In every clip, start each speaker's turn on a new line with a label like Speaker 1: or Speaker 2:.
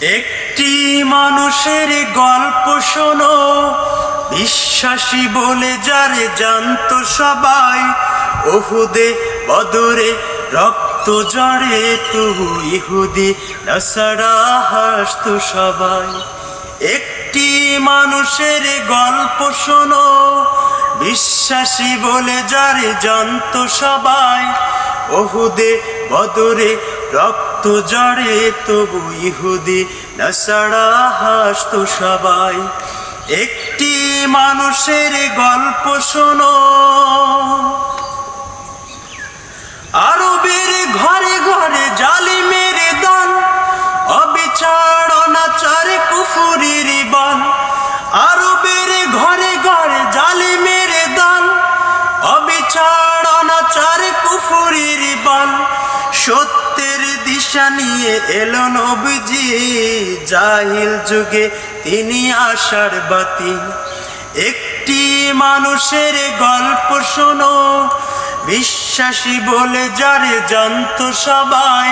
Speaker 1: একটি মানুষের গল্প শোনো, বিশ্বাসী বলে যারে জানতো সবাই, ওহুদে বদরে রক্ত জড়ে তবু ইহুদি নাসারা হাসতো সবাই। একটি মানুষের গল্প শোনো, বিশ্বাসী বলে যারে জানতো সবাই, ওহুদে বদরে রক্ত জড়ে তবু ইহুদি, নাসারা হাসতো সবাই। একটি মানুষের গল্প শোনো। আরবের ঘরে ঘরে জালিমের দল অবিচার অনাচার কুফুরির বল আরবের ঘরে ঘরে জালিমের দল অবিচার অনাচার কুফুরির বল সত্যের দিশা নিয়ে এলো নবীজি। জাহিল যুগে তিনি আশার বাতি। একটি মানুষের গল্প শোনো। বিশ্বাসী বলে যারে জানত সবাই।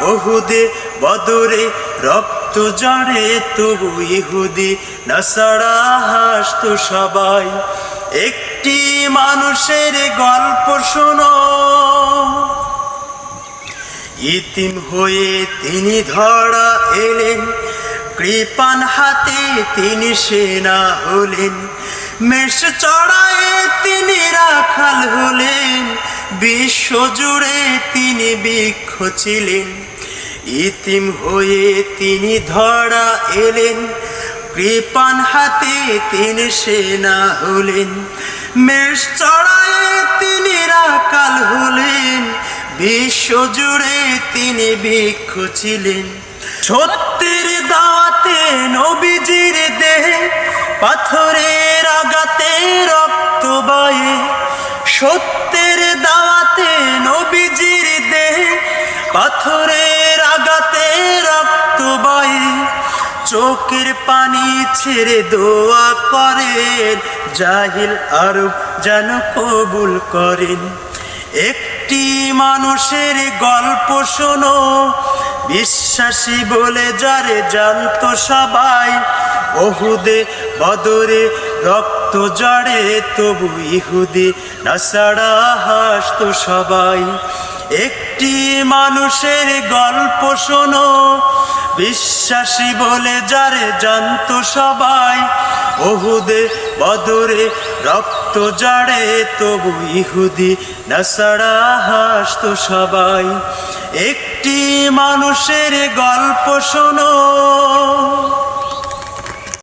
Speaker 1: বহুদে বদরে রক্ত জড়ে তবু ইহুদি নাসারা হাসতো সবাই। একটি মানুষের গল্প শোনো। ইতিম হয়ে তিনি ধরা এলেন। কৃপান হাতে তিনি সেনা হলেন। মেষ চড়ায়ে তিনি রাখাল হলেন। বিশ্ব জুড়ে তিনি বৃক্ষ ছিলেন। ইতিম হয়ে তিনি ধরা এলেন। কৃপান হাতে তিনি সেনা হলেন। মেষ চড়ায়ে তিনি রাখাল বিশ্ব জুড়ে তিনি বৃক্ষ ছিলেন। সত্যের দাওয়াতে নবীজির দেহে, পাথরের আগাতে রক্ত বয়ে। সত্যের দাওয়াতে নবীজির দেহে, পাথরের আগাতে রক্ত বয়ে। চোখের পানি ছেড়ে দোয়া করেন, জাহিল আরব যেন কবুল করেন। একটি মানুষের গল্প শোনো। বিশ্বাসী বলে যারে জানত সবাই, ওহুদে বদরে রক্ত জড়ে, তবু ইহুদি নাসাড়া হাসতো সবাই। একটি মানুষের গল্প শোনো। বিশ্বাসী বলে যারে জানতো সবাই, ওহুদে বদরে রক্ত জড়ে তবু ইহুদি হাস হাসতো সবাই। একটি মানুষের গল্প শোনো।